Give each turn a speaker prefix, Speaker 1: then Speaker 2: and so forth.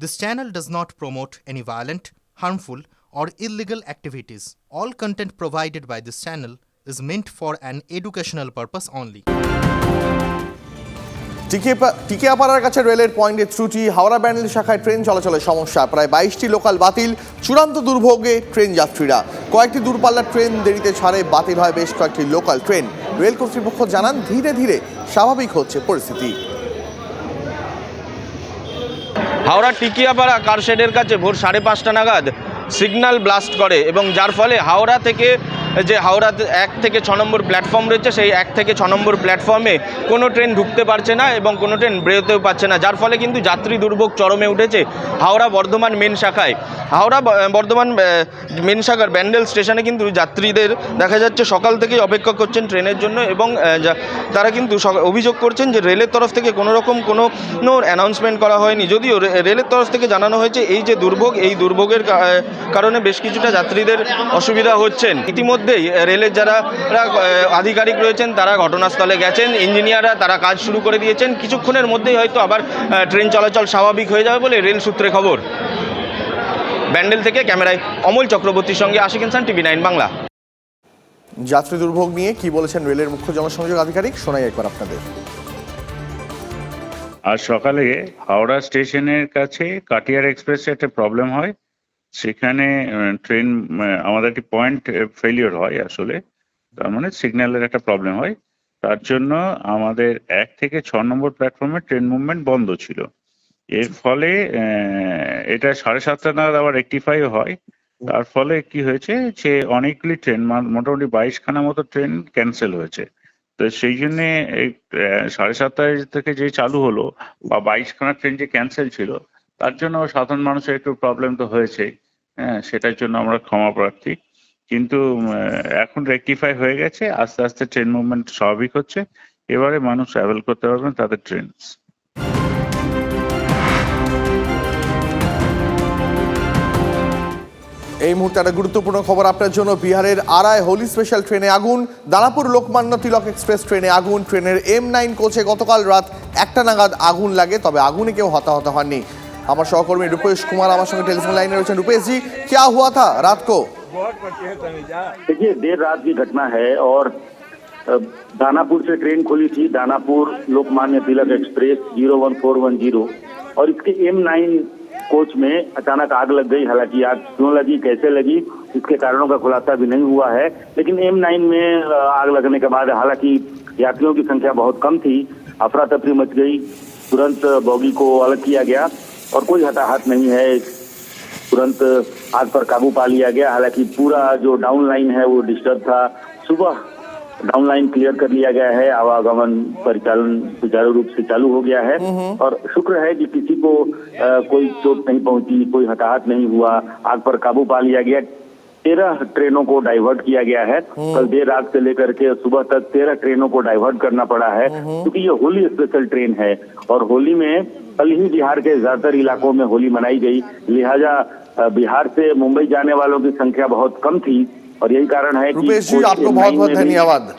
Speaker 1: This channel does not promote any violent, harmful, or illegal activities. All content provided by this channel is meant for an educational purpose only.
Speaker 2: টিকিয়া- টিকিয়াপাড়ার কাছে রেলের পয়েন্টে ত্রুটি হাওড়া ব্যান্ডেল শাখায় train চলাচলের সমস্যা প্রায় বাইশটি লোকাল বাতিল চূড়ান্ত দুর্ভোগে ট্রেন যাত্রীরা কয়েকটি দূরপাল্লার ট্রেন দেরিতে ছাড়ে বাতিল হয় বেশ কয়েকটি লোকাল ট্রেন রেল কর্তৃপক্ষ জানান ধীরে ধীরে স্বাভাবিক হচ্ছে পরিস্থিতি
Speaker 3: হাওড়া টিকিয়াপাড়া কারশেডের কাছে ভোর সাড়ে পাঁচটা নাগাদ সিগন্যাল ব্লাস্ট করে এবং যার ফলে হাওড়া থেকে যে হাওড়া এক থেকে ছ নম্বর প্ল্যাটফর্ম রয়েছে, সেই এক থেকে ছ নম্বর প্ল্যাটফর্মে কোনো ট্রেন ঢুকতে পারছে না এবং কোনো ট্রেন বেরোতেও পারছে না। যার ফলে কিন্তু যাত্রী দুর্ভোগ চরমে উঠেছে হাওড়া বর্ধমান মেন শাখায়। হাওড়া বর্ধমান মেন শাখার ব্যান্ডেল স্টেশনে কিন্তু যাত্রীদের দেখা যাচ্ছে সকাল থেকেই অপেক্ষা করছেন ট্রেনের জন্য এবং তারা কিন্তু অভিযোগ করছেন যে রেলের তরফ থেকে কোনো রকম কোনো অ্যানাউন্সমেন্ট করা হয়নি। যদিও রেলের তরফ থেকে জানানো হয়েছে, এই যে দুর্ভোগ, এই দুর্ভোগের কারণে বেশ কিছুটা যাত্রীদের অসুবিধা হচ্ছেন। ইতিমধ্যেই রেলের যারা যারা, আধিকারিক রয়েছেন তারা ঘটনাস্থলে গেছেন ইঞ্জিনিয়াররা তারা কাজ শুরু করে দিয়েছেন কিছুক্ষণের মধ্যেই হয়তো আবার ট্রেন চলাচল স্বাভাবিক হয়ে যাবে বলে রেল সূত্রে খবর। ব্যান্ডেল থেকে ক্যামেরায় অমল চক্রবর্তীর সঙ্গে আশিক ইনসান টিভি নাইন বাংলা।
Speaker 2: যাত্রী দুর্ভোগ নিয়ে কি বলেছেন রেলের মুখ্য জনসংযোগ আধিকারিক? শোনাই একবার আপনাদের।
Speaker 4: আজ সকালে হাওড়া স্টেশনের কাছে কাটিয়ার এক্সপ্রেসে একটা প্রবলেম হয়। সেখানে ট্রেন আমাদের একটি পয়েন্ট ফেলিওর হয় আসলে। তার মানে সিগন্যালের একটা প্রবলেম হয়। তার জন্য আমাদের এক থেকে ছ নম্বর প্ল্যাটফর্মে ট্রেন মুভমেন্ট বন্ধ ছিল। এর ফলে এটা সাড়ে সাতটা নাগাদ আবার রেক্টিফাই হয়। তার ফলে কি হয়েছে যে অনেকগুলি ট্রেন মোটামুটি বাইশখানা মতো ট্রেন ক্যান্সেল হয়েছে। তো সেই জন্যে সাড়ে সাতটায় থেকে যে চালু হলো বা বাইশখানা ট্রেন যে ক্যান্সেল ছিল তার জন্য সাধারণ মানুষের একটু প্রবলেম তো হয়েছেই হ্যাঁ সেটার জন্য আমরা ক্ষমা প্রার্থী। কিন্তু এখন রেকটিফাই হয়ে গেছে, আস্তে আস্তে ট্রেন মুভমেন্ট স্বাভাবিক হচ্ছে। এবারে মানুষ ট্রাভেল করতে পারবেন তাদের ট্রেন
Speaker 2: এই মুহূর্তে একটা গুরুত্বপূর্ণ খবর আপনার জন্য। বিহারের আড়াই হোলি স্পেশাল ট্রেনে আগুন, দানাপুর লোকমান্য তিলক এক্সপ্রেস ট্রেনে আগুন ট্রেনের এম নাইন কোচে গতকাল রাত একটা নাগাদ আগুন লাগে, তবে আগুনে কেউ হতাহত হননি। আমার সহকর্মী রূপেশ কুমার আমার সঙ্গে টেলিফোন লাইনে রয়েছেন রূপেশ জি क्या हुआ था रात को
Speaker 5: देखिए देर रात की घटना है और अ, दानापुर से ट्रेन खुली थी Danapur Lokmanya Tilak express zero one four one zero और इसके एम नाइन कोच में अचानक आग लग गई हालांकि आग क्यों लगी कैसे लगी इसके कारणों का खुलासा भी नहीं हुआ है लेकिन एम नाइन में अ, आग लगने के बाद हालांकि यात्रियों की संख्या बहुत कम थी अफरा तफरी मच गई तुरंत बॉगी को अलग किया गया और कोई हताहत नहीं है। तुरंत आग पर काबू पा लिया गया। हालाँकि पूरा जो डाउन लाइन है वो डिस्टर्ब था। सुबह डाउन लाइन क्लियर कर लिया गया है। आवागमन परिचालन सुचारू रूप से चालू हो गया है। और शुक्र है कि किसी को आ, कोई चोट नहीं पहुँची कोई हताहत नहीं हुआ। आग पर काबू पा लिया गया। तेरह ट्रेनों को डाइवर्ट किया गया है। कल देर रात से लेकर के सुबह तक तेरह ट्रेनों को डाइवर्ट करना पड़ा है क्योंकि ये होली स्पेशल ट्रेन है और होली में कल ही बिहार के ज़्यादातर इलाकों में होली मनाई गई। लिहाजा बिहार से मुंबई जाने वालों की संख्या बहुत कम थी और यही कारण है कि
Speaker 2: रूपेश जी
Speaker 5: कोच
Speaker 2: आपको बहुत बहुत धन्यवाद।